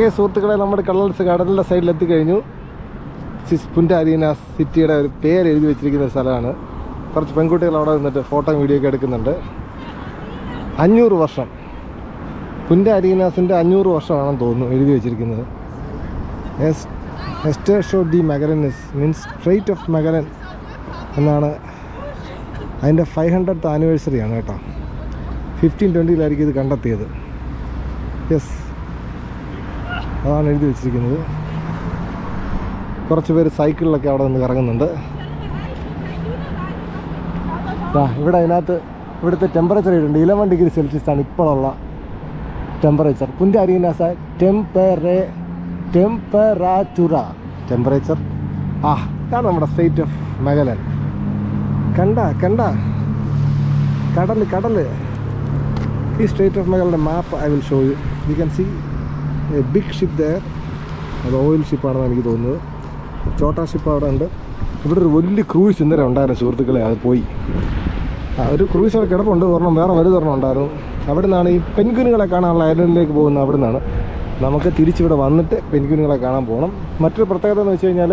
Okay സുഹൃത്തുക്കളെ നമ്മുടെ കള്ളൽസ് കടലിന്റെ സൈഡിൽ കഴിഞ്ഞു സിസ് പുന്റ സിറ്റിയുടെ ഒരു പേര് എഴുതി വെച്ചിരിക്കുന്ന ഒരു സ്ഥലമാണ്. കുറച്ച് പെൺകുട്ടികൾ അവിടെ നിന്നിട്ട് ഫോട്ടോ വീഡിയോ ഒക്കെ എടുക്കുന്നുണ്ട്. അഞ്ഞൂറ് വർഷം. പുന്റെ അരീനാസിന്റെ അഞ്ഞൂറ് വർഷമാണെന്ന് തോന്നുന്നു എഴുതി വെച്ചിരിക്കുന്നത്. എസ്റ്റർ ഷോ ഡി മെഗലനിസ് മീൻസ് സ്ട്രേറ്റ് ഓഫ് മെഗലൻ എന്നാണ് അതിന്റെ ഫൈവ് ഹൺഡ്രഡ് ആനിവേഴ്സറിയാണ് കേട്ടോ. ഫിഫ്റ്റീൻ ട്വന്റിയിലായിരിക്കും ഇത് കണ്ടെത്തിയത്. യെസ് അതാണ് എഴുതി വെച്ചിരിക്കുന്നത്. കുറച്ച് പേര് സൈക്കിളിലൊക്കെ അവിടെ നിന്ന് കറങ്ങുന്നുണ്ട്. ആ ഇവിടെ അതിനകത്ത് ഇവിടുത്തെ ടെമ്പറേച്ചർ ഇടുന്നുണ്ട് ഇലവൻ ഡിഗ്രി സെൽഷ്യസ് ആണ് ഇപ്പോഴുള്ള ടെമ്പറേച്ചർ പുന്റെ അരിയനാസ ടെമ്പറേ ടെമ്പറാച്ചുറ ടെമ്പറേച്ചർ ആ ഇതാണ് നമ്മുടെ സ്റ്റേറ്റ് ഓഫ് മെഗലൻ കണ്ട കണ്ട? കടൽ കടൽ. ഈ state of മെഗലിന്റെ map I will show you you can see a big ship there അത് ഓയിൽ ഷിപ്പാണെന്ന് എനിക്ക് തോന്നുന്നത്. ചോട്ടാ ഷിപ്പ് അവിടെ ഉണ്ട്. ഇവിടെ ഒരു വലിയ ക്രൂയിസ് ഇന്നലെ ഉണ്ടായിരുന്നു സുഹൃത്തുക്കളെ അത് പോയി. ഒരു ക്രൂയിസ് അവിടെ കിടപ്പുണ്ട് ഒരെണ്ണം വേറെ വലുതൊരെണ്ണം ഉണ്ടായിരുന്നു. അവിടെ നിന്നാണ് ഈ പെൻഗ്വിനുകളെ കാണാനുള്ള ഐലൻഡിലേക്ക് പോകുന്നത് അവിടെ നിന്നാണ് നമുക്ക് തിരിച്ചിവിടെ വന്നിട്ട് പെൻഗ്വിനുകളെ കാണാൻ പോകണം മറ്റൊരു പ്രത്യേകത എന്ന് വെച്ച് കഴിഞ്ഞാൽ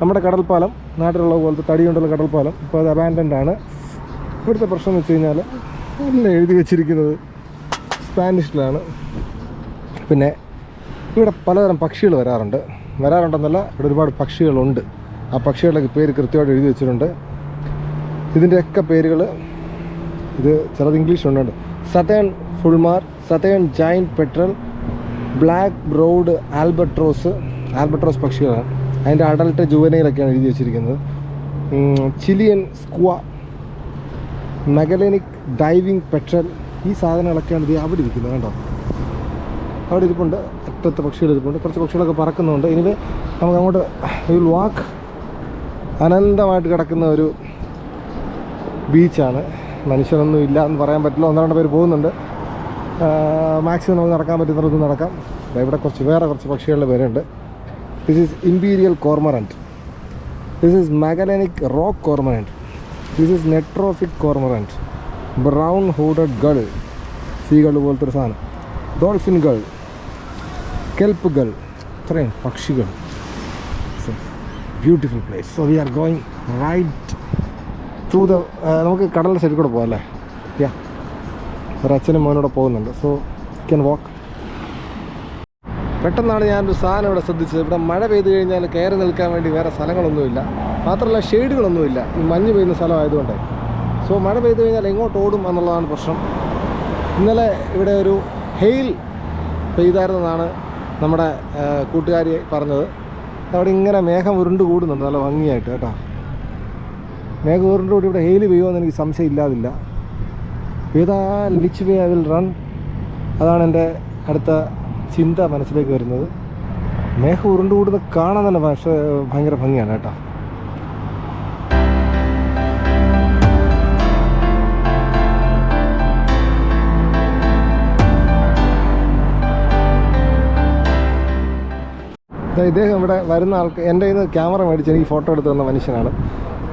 നമ്മുടെ കടൽപ്പാലം നാട്ടിലുള്ള പോലത്തെ തടി കൊണ്ടുള്ള കടൽപ്പാലം ഇപ്പോൾ അത് അബാൻഡന്റ് ആണ്. ഇവിടുത്തെ പ്രശ്നം എന്ന് വെച്ച് കഴിഞ്ഞാൽ എല്ലാം എഴുതി വെച്ചിരിക്കുന്നത് സ്പാനിഷിലാണ് പിന്നെ ഇവിടെ പലതരം പക്ഷികൾ വരാറുണ്ട്. വരാറുണ്ടെന്നല്ല ഇവിടെ ഒരുപാട് പക്ഷികളുണ്ട്. ആ പക്ഷികളുടെ പേര് കൃത്യമായിട്ട് എഴുതി വെച്ചിട്ടുണ്ട്. ഇതിന്റെയൊക്കെ പേരുകൾ ഇത് ചിലത് ഇംഗ്ലീഷ് ഉണ്ട് southern fulmar southern giant petrel black browed albatross albatross പക്ഷികളാണ്. അതിന്റെ അഡൽട്ട് ജുവനയിലൊക്കെയാണ് എഴുതി വെച്ചിരിക്കുന്നത്. ചിലിയൻ സ്ക്വ മെഗലനിക് ഡൈവിംഗ് പെട്രൽ ഈ സാധനങ്ങളൊക്കെയാണ് ഇത് അവിടെ ഇരിക്കുന്നത് കണ്ടോ? അവിടെ ഇരിപ്പുണ്ട്. അറ്റത്തെ പക്ഷികൾ ഇരിപ്പുണ്ട് കുറച്ച് പക്ഷികളൊക്കെ പറക്കുന്നുണ്ട്. ഇനി നമുക്ക് അങ്ങോട്ട് വിൽ വാക്ക് അനന്തമായിട്ട് കിടക്കുന്ന ഒരു ബീച്ചാണ് മനുഷ്യരൊന്നും ഇല്ല എന്ന് പറയാൻ പറ്റില്ല. ഒന്ന് രണ്ട് പേര് പോകുന്നുണ്ട്. മാക്സിമം നമുക്ക് നടക്കാൻ പറ്റുന്നിടത്ത് നടക്കാം. ഇവിടെ കുറച്ച് വേറെ കുറച്ച് പക്ഷികളുടെ പേരുണ്ട്. This is imperial cormorant this is Magellanic rock cormorant this is neotropic cormorant brown hooded gull സീകൾ പോലത്തെ ഒരു സാധനം. ഡോൾഫിൻ ഗൾ കെൽപ്പ് ഗൾ ഇത്രയും പക്ഷികൾ. Beautiful place so we are going right through the നമുക്ക് കടലിന്റെ സൈഡിൽ കൂടെ പോകാം അല്ലേ? യാ ഒരു അച്ഛനും മോനോടെ പോകുന്നുണ്ട്. സോ ക്യാൻ വാക്ക് പെട്ടെന്നാണ് ഞാനൊരു സാധനം ഇവിടെ ശ്രദ്ധിച്ചത്. ഇവിടെ മഴ പെയ്ത് കഴിഞ്ഞാൽ കയറി നിൽക്കാൻ വേണ്ടി വേറെ സ്ഥലങ്ങളൊന്നുമില്ല. മാത്രമല്ല ഷെയ്ഡുകളൊന്നുമില്ല. ഈ മഞ്ഞ് പെയ്യുന്ന സ്ഥലമായതുകൊണ്ട്. സോ മഴ പെയ്ത് കഴിഞ്ഞാൽ എങ്ങോട്ട് ഓടും എന്നുള്ളതാണ് പ്രശ്നം. ഇന്നലെ ഇവിടെ ഒരു ഹെയിൽ പെയ്തായിരുന്നെന്നാണ് നമ്മുടെ കൂട്ടുകാരി പറഞ്ഞത്. അവിടെ ഇങ്ങനെ മേഘം ഉരുണ്ട് കൂടുന്നുണ്ട് നല്ല ഭംഗിയായിട്ട് കേട്ടോ. മേഘം ഉരുണ്ട് കൂടി ഇവിടെ ഹെയിൽ പെയ്യുമെന്ന് എനിക്ക് സംശയം ഇല്ലാതില്ല. പെയ്താൽ which way I will run അതാണ് എന്റെ അടുത്ത ചിന്ത മനസ്സിലേക്ക് വരുന്നത്. മേഘം ഉരുണ്ട് കൂടുന്നത് കാണാൻ തന്നെ പക്ഷേ ഭയങ്കര ഭംഗിയാണ് കേട്ടോ. ഇദ്ദേഹം ഇവിടെ വരുന്ന ആൾക്ക് എന്റെ നിന്ന് ക്യാമറ മേടിച്ച് എനിക്ക് ഫോട്ടോ എടുത്ത് തന്ന മനുഷ്യനാണ്.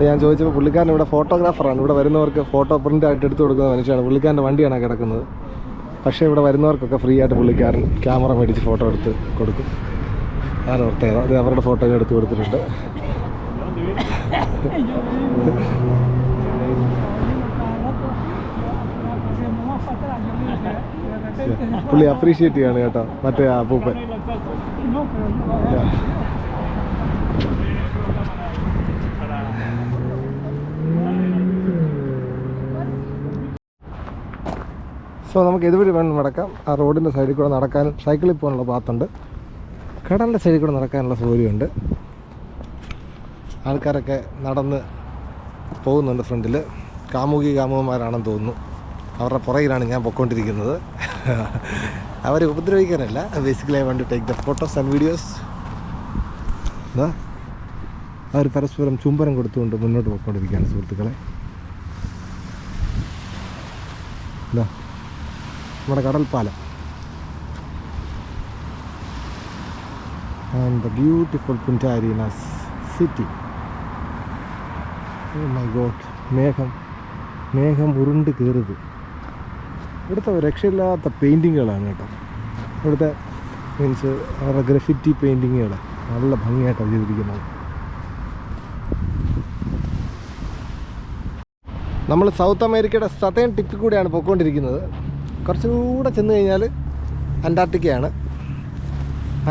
ഞാൻ ചോദിച്ചപ്പോൾ പുള്ളിക്കാരൻ ഇവിടെ ഫോട്ടോഗ്രാഫറാണ് ഇവിടെ വരുന്നവർക്ക് ഫോട്ടോ പ്രിന്റ് ആയിട്ട് എടുത്തു കൊടുക്കുന്ന മനുഷ്യനാണ്. പുള്ളിക്കാരന്റെ വണ്ടിയാണ് കിടക്കുന്നത്. പക്ഷേ ഇവിടെ വരുന്നവർക്കൊക്കെ ഫ്രീ ആയിട്ട് പുള്ളിക്കാരൻ ക്യാമറ മേടിച്ച് ഫോട്ടോ എടുത്ത് കൊടുക്കും. അതാണ് പ്രത്യേകത അത് അവരുടെ ഫോട്ടോ എടുത്ത് കൊടുത്തിട്ടുണ്ട്. പുള്ളി അപ്രീഷിയേറ്റ് ചെയ്യാണ് കേട്ടോ. മറ്റേ ആ Yeah. സോ നമുക്ക് ഇതുവഴി വേണം നടക്കാം. ആ റോഡിന്റെ സൈഡിൽ കൂടെ നടക്കാനും സൈക്കിളിൽ പോകാനുള്ള പാത്തുണ്ട് കടലിന്റെ സൈഡിൽ കൂടെ നടക്കാനുള്ള സൗകര്യമുണ്ട്. ആൾക്കാരൊക്കെ നടന്ന് പോകുന്നുണ്ട് ഫ്രണ്ടിൽ കാമുകി കാമുകന്മാരാണെന്ന് തോന്നുന്നു. അവരുടെ പുറകിലാണ് ഞാൻ പൊയ്ക്കൊണ്ടിരിക്കുന്നത് അവരെ ഉപദ്രവിക്കാനല്ല. Basically I want to take the photos and videos എന്താ അവർ പരസ്പരം ചുംബനം കൊടുത്തുകൊണ്ട് മുന്നോട്ട് പോയിക്കൊണ്ടിരിക്കുകയാണ് സുഹൃത്തുക്കളെ. എന്താ നമ്മുടെ കടൽപ്പാലം. And the beautiful Punta Arenas city my god മേഘം. മേഘം ഉരുണ്ട് കയറുത് ഇവിടുത്തെ രക്ഷയില്ലാത്ത പെയിന്റിങ്ങുകളാണ് കേട്ടോ. ഇവിടുത്തെ മീൻസ് അവരുടെ ഗ്രഫിറ്റി പെയിന്റിങ്ങുകൾ നല്ല ഭംഗിയായിട്ടാണ് ചെയ്തിരിക്കുന്നത്. നമ്മൾ സൗത്ത് അമേരിക്കയുടെ സതേൺ ടിപ്പിൽ കൂടെയാണ് പോയിക്കൊണ്ടിരിക്കുന്നത് കുറച്ചുകൂടെ ചെന്ന് കഴിഞ്ഞാൽ അന്റാർട്ടിക്കയാണ്.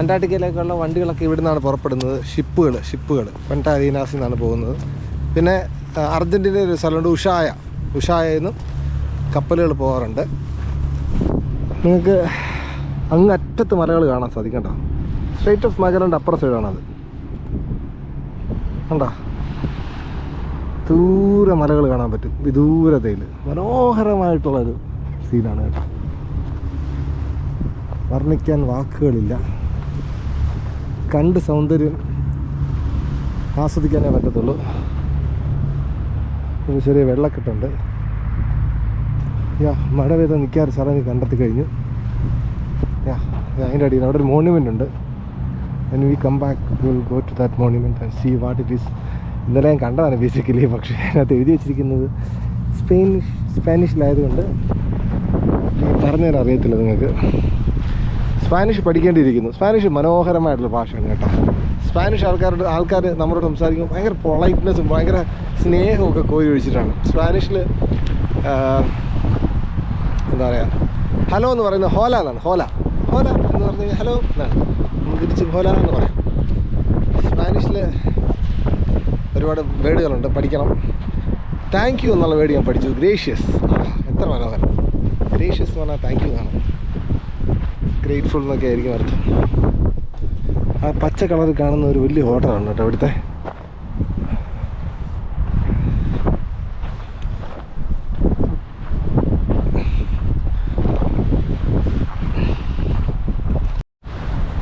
അന്റാർട്ടിക്കയിലേക്കുള്ള വണ്ടികളൊക്കെ ഇവിടെ നിന്നാണ് പുറപ്പെടുന്നത്. ഷിപ്പുകൾ ഷിപ്പുകൾ പെന്റാരീനാസിൽ നിന്നാണ് പോകുന്നത്. പിന്നെ അർജന്റീനയിൽ ഒരു സ്ഥലമുണ്ട് ഉഷായ. ഉഷായയിൽ നിന്നും കപ്പലുകൾ പോകാറുണ്ട്. നിങ്ങൾക്ക് അങ്ങ് അറ്റത്ത് മലകൾ കാണാൻ സാധിക്കും കേട്ടോ സ്ട്രേറ്റ് ഓഫ് മാഗലന്റെ അപ്പുറ സൈഡാണത് കണ്ടോ? ദൂരെ മലകൾ കാണാൻ പറ്റും. വിദൂരതയിൽ മനോഹരമായിട്ടുള്ളൊരു സീനാണ് കേട്ടോ. വർണിക്കാൻ വാക്കുകളില്ല. കണ്ട് സൗന്ദര്യം ആസ്വദിക്കാനേ പറ്റത്തുള്ളൂ. ഒരു ചെറിയ വെള്ളക്കെട്ടുണ്ട്. യാ മഴ വേദം നിൽക്കാറ് സ്ഥലം കണ്ടെത്തി കഴിഞ്ഞു. അതിന്റെ അടിയിൽ അവിടെ ഒരു മോണ്യുമെന്റ് ഉണ്ട്. And we come back will go to that that and see what it is ഇന്നലെ ഞാൻ കണ്ടതാണ് ബേസിക്കലി പക്ഷേ അതിനകത്ത് എഴുതി വെച്ചിരിക്കുന്നത് സ്പെയിനിഷ് സ്പാനിഷിലായതുകൊണ്ട് പറഞ്ഞു തരാൻ അറിയത്തില്ല നിങ്ങൾക്ക്. സ്പാനിഷ് പഠിക്കേണ്ടിയിരിക്കുന്നു. സ്പാനിഷ് മനോഹരമായിട്ടുള്ള ഭാഷയാണ് കേട്ടോ. സ്പാനിഷ് ആൾക്കാരുടെ ആൾക്കാർ നമ്മളോട് സംസാരിക്കുമ്പോൾ ഭയങ്കര പൊളൈറ്റ്നെസ്സും ഭയങ്കര സ്നേഹമൊക്കെ കോരി ഒഴിച്ചിട്ടാണ്. സ്പാനിഷിൽ എന്താ പറയുക ഹലോ എന്ന് പറയുന്നത് ഹോല എന്നാണ് ഹോല. പറഞ്ഞു ഹലോ എന്നാണ് നമുക്ക് തിരിച്ച് ഹോല എന്ന് പറയാം. സ്പാനിഷിൽ ഒരുപാട് വേർഡുകളുണ്ട് പഠിക്കണം. താങ്ക് യു എന്നുള്ള വേർഡ് ഞാൻ പഠിച്ചു. ഗ്രേഷ്യസ് എത്ര മനോഹരം. ഗ്രേഷ്യസ് എന്ന് പറഞ്ഞാൽ താങ്ക് യു എന്നാണ് ഗ്രേറ്റ്ഫുൾ എന്നൊക്കെ ആയിരിക്കും അർത്ഥം. ആ പച്ച കളറിൽ കാണുന്ന ഒരു വലിയ ഹോട്ടലാണ് കേട്ടോ ഇവിടുത്തെ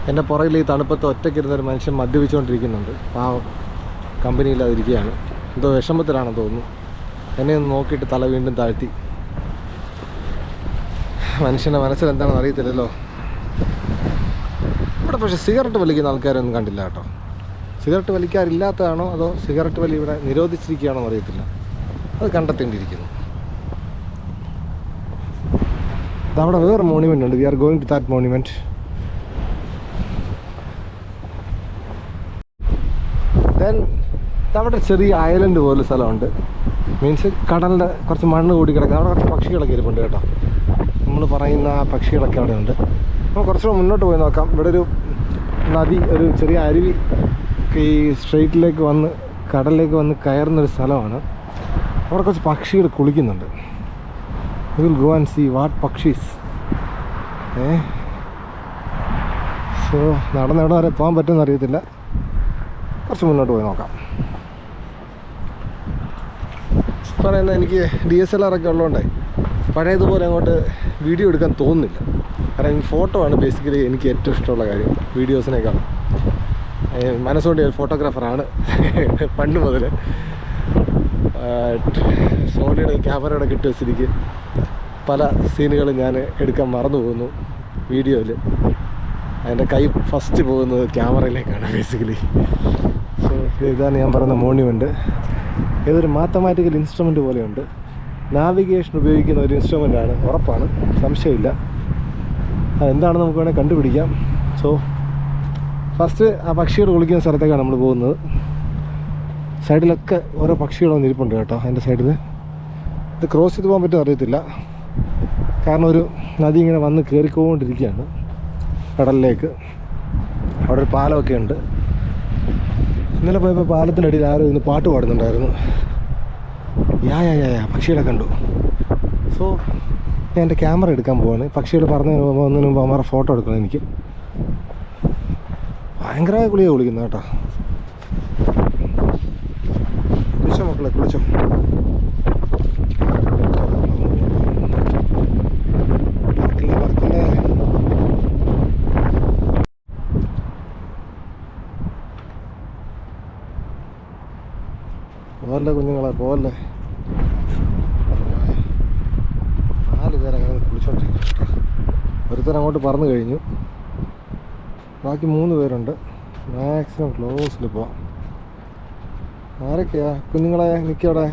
എന്റെ പുറകിൽ ഈ തണുപ്പത്ത് ഒറ്റയ്ക്കിരുന്ന ഒരു മനുഷ്യൻ മദ്യപിച്ചുകൊണ്ടിരിക്കുന്നുണ്ട്. പാവം കമ്പനിയില്ലാതിരിക്കുകയാണ്. എന്തോ വിഷമത്തിലാണെന്ന് തോന്നുന്നു. എന്നെ ഒന്ന് നോക്കിയിട്ട് തല വീണ്ടും താഴ്ത്തി. മനുഷ്യന്റെ മനസ്സിൽ എന്താണെന്ന് അറിയത്തില്ലല്ലോ. ഇവിടെ പക്ഷേ സിഗരറ്റ് വലിക്കുന്ന ആൾക്കാരൊന്നും കണ്ടില്ല കേട്ടോ. സിഗരറ്റ് വലിക്കാറില്ലാത്തതാണോ അതോ സിഗരറ്റ് വലി ഇവിടെ നിരോധിച്ചിരിക്കുകയാണോ അറിയത്തില്ല. അത് കണ്ടെത്തേണ്ടിയിരിക്കുന്നു. അവിടെ വേറെ മോണിമെന്റ് ഉണ്ട്. V are going to that monument then അവിടെ ചെറിയ ഐലൻഡ് പോലെ സ്ഥലമുണ്ട്. മീൻസ് കടലിന്റെ കുറച്ച് മണ്ണ് കൂടി കിടക്കുക അവിടെ കുറച്ച് പക്ഷികളൊക്കെ ഇരിപ്പുണ്ട് കേട്ടോ. നമ്മൾ പറയുന്ന ആ പക്ഷികളൊക്കെ അവിടെ ഉണ്ട്. അപ്പോൾ കുറച്ചുകൂടെ മുന്നോട്ട് പോയി നോക്കാം. ഇവിടെ ഒരു നദി ഒരു ചെറിയ അരുവി ഈ സ്ട്രെയിറ്റിലേക്ക് വന്ന് കടലിലേക്ക് വന്ന് കയറുന്നൊരു സ്ഥലമാണ്. അവിടെ കുറച്ച് പക്ഷികൾ കുളിക്കുന്നുണ്ട്. Will go and see what പക്ഷീസ്. ഏ? സോ നടന്ന് വരെ പോകാൻ പറ്റുമെന്ന് അറിയത്തില്ല. കുറച്ച് മുന്നോട്ട് പോയി നോക്കാം. പറയുന്നത് എനിക്ക് ഡി എസ് എൽ ആർ ഒക്കെ ഉള്ളതുകൊണ്ടേ പഴയതുപോലെ അങ്ങോട്ട് വീഡിയോ എടുക്കാൻ തോന്നുന്നില്ല. കാരണം ഫോട്ടോ ആണ് ബേസിക്കലി എനിക്ക് ഏറ്റവും ഇഷ്ടമുള്ള കാര്യം വീഡിയോസിനേക്കാൾ മനസ്സുകൊണ്ട് ഞാൻ ഫോട്ടോഗ്രാഫറാണ് പണ്ട് മുതൽ സോണിയുടെ ക്യാമറയുടെ കിട്ടിയ സ്ഥിതിക്ക് പല സീനുകളും ഞാൻ എടുക്കാൻ മറന്നു പോകുന്നു വീഡിയോയിൽ അതിന്റെ കൈ ഫസ്റ്റ് പോകുന്നത് ക്യാമറയിലേക്കാണ് ബേസിക്കലി സോ ഇതാണ് ഞാൻ പറയുന്ന മോണ്യുമെന്റ് ഇതൊരു മാത്തമാറ്റിക്കൽ ഇൻസ്ട്രുമെന്റ് പോലെയുണ്ട്. നാവിഗേഷൻ ഉപയോഗിക്കുന്ന ഒരു ഇൻസ്ട്രുമെന്റാണ് ഉറപ്പാണ്. സംശയമില്ല. അതെന്താണെന്ന് നമുക്ക് വേണമെങ്കിൽ കണ്ടുപിടിക്കാം. സോ ഫസ്റ്റ് ആ പക്ഷികൾ കുളിക്കുന്ന സ്ഥലത്തേക്കാണ് നമ്മൾ പോകുന്നത്. സൈഡിലൊക്കെ ഓരോ പക്ഷികൾ വന്നിരിപ്പുണ്ട് കേട്ടോ അതിന്റെ സൈഡിൽ ഇത് ക്രോസ് ചെയ്ത് പോകാൻ പറ്റുമോ അറിയത്തില്ല. കാരണം ഒരു നദി ഇങ്ങനെ വന്ന് കയറിക്കൊണ്ടിരിക്കുകയാണ് കടലിലേക്ക്. അവിടെ ഒരു പാലമൊക്കെ ഉണ്ട്. ഇന്നലെ പോയപ്പോൾ പാലത്തിന്റെ അടിയിൽ ആരോ ഇന്ന് പാട്ട് പാടുന്നുണ്ടായിരുന്നു. യാ യാ യാ പക്ഷികളെ കണ്ടു. സോ ഞാൻ എന്റെ ക്യാമറ എടുക്കാൻ പോവാണ്. പക്ഷികൾ പറഞ്ഞു വന്നതിന് മുമ്പ് അമ്മമാരെ ഫോട്ടോ എടുക്കണം എനിക്ക്. ഭയങ്കരമായ കുളിയാണ് കുളിക്കുന്നത് കേട്ടോ. കുളിച്ചോ മക്കളെ കുളിച്ചോ പറക്കില്ലേ പറക്കില്ലേ പോവല്ലേ നാല് പേരങ്ങനെ കുളിച്ചോണ്ടിരിക്കും ഒരുത്തൻ അങ്ങോട്ട് പറന്നു കഴിഞ്ഞു. ബാക്കി മൂന്ന് പേരുണ്ട്. മാക്സിമം ക്ലോസിൽ പോവാം. ആരൊക്കെയാ? കുഞ്ഞുങ്ങളെ നിൽക്കവിടെ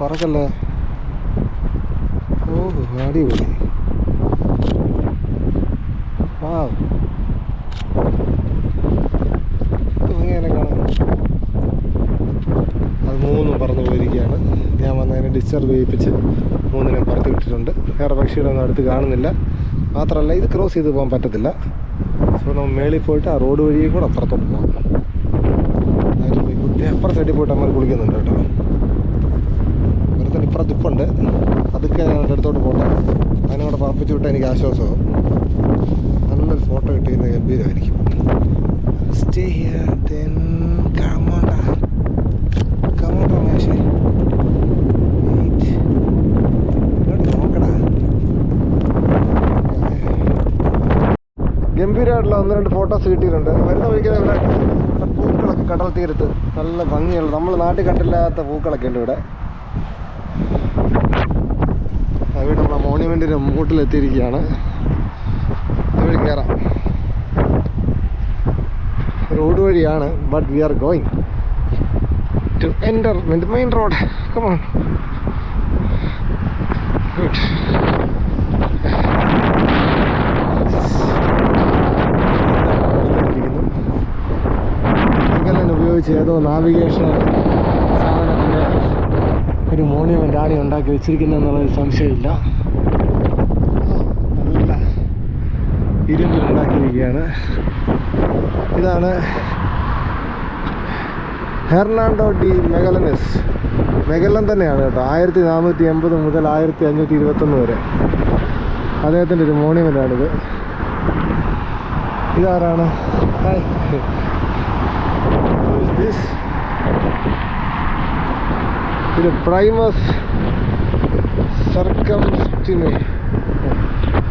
പറക്കല്ലേ? ഓ അടിപൊളി. വാവ് ഇങ്ങനെ കാണാം അത് മൂന്നും പറന്ന് പോയിരിക്കുകയാണ് ഞാൻ ഡിസ്റ്റർബ് ചെയ്യിപ്പിച്ച് മൂന്നിനെ പുറത്ത് വിട്ടിട്ടുണ്ട്. വേറെ പക്ഷിയുടെ ഒന്നും അടുത്ത് കാണുന്നില്ല. മാത്രമല്ല ഇത് ക്രോസ് ചെയ്ത് പോകാൻ പറ്റത്തില്ല. സോ നമ്മൾ മേളിൽ പോയിട്ട് ആ റോഡ് വഴിയും കൂടെ അപ്പുറത്തോട്ട് പോകാം അപ്പുറം സൈഡിൽ പോയിട്ട് അമ്മ കുളിക്കുന്നുണ്ട് കേട്ടോ. ഒരുത്തൻ ഇപ്പുറത്ത് ഇപ്പുണ്ട് അതൊക്കെ ഞങ്ങളുടെ അടുത്തോട്ട് പോട്ടെ. കൂടെ പറപ്പിച്ച് വിട്ടാൽ എനിക്ക് ആശ്വാസമാവും നല്ലൊരു ഫോട്ടോ കിട്ടിയിരുന്ന ഗംഭീരമായിരിക്കും. സ്റ്റേ ഹിയർ ദെൻ ഗംഭീരമായിട്ടുള്ള ഒന്ന് രണ്ട് ഫോട്ടോസ് കിട്ടിയിട്ടുണ്ട്. വരുന്ന വഴിക്ക് ഇവിടെ പൂക്കളൊക്കെ കടൽ തീരത്ത് നല്ല ഭംഗിയുള്ള നമ്മൾ നാട്ടിൽ കണ്ടില്ലാത്ത പൂക്കളൊക്കെ ഉണ്ട് ഇവിടെ. അവിടെ നമ്മളെ മോണ്യുമെന്റിന്റെ മൂട്ടിലെത്തിയിരിക്കുകയാണ്. ഇവിടെ കയറാം. റോഡ് വഴിയാണ് but we are going to enter main road come on good ഉപയോഗിച്ച് ഏതോ നാവിഗേഷൻ സാധനത്തിന്റെ ഒരു മോണ്യുമെന്റ് ആണ് ഈ ഉണ്ടാക്കി വെച്ചിരിക്കുന്നതെന്നുള്ളൊരു സംശയമില്ല. നല്ല ഇരുമ്പിൽ ഉണ്ടാക്കിയിരിക്കുകയാണ്. ഇതാണ് ഹെർണാണ്ടോ ഡി മെഗലനസ്. മെഗലൻ തന്നെയാണ് കേട്ടോ. ആയിരത്തി നാനൂറ്റി എൺപത് മുതൽ ആയിരത്തി അഞ്ഞൂറ്റി ഇരുപത്തൊന്ന് വരെ. അദ്ദേഹത്തിന്റെ ഒരു മോണ്യുമെന്റാണിത് ഇതാരാണ്? ദിസ് ഇത് പ്രൈമസ് സർക്കംസ്റ്റിമി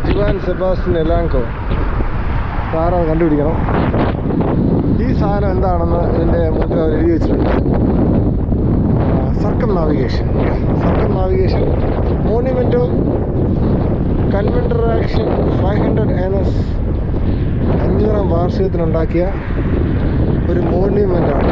ജുവാൻ സെബാസ്റ്റിൻ എലാങ്കോ സാധനം കണ്ടുപിടിക്കണം. ഈ സാധനം എന്താണെന്ന് എന്റെ മുന്നിൽ അവർ എഴുതി വെച്ചിട്ടുണ്ട്. സർക്കം നാവിഗേഷൻ സർക്കം നാവിഗേഷൻ മോണ്യുമെന്റോ കൺവെന്ററാക്ഷൻ ഫൈവ് ഹൺഡ്രഡ് എൻ എസ് അഞ്ഞൂറാം വാർഷികത്തിനുണ്ടാക്കിയ ഒരു മോണ്യുമെന്റാണ്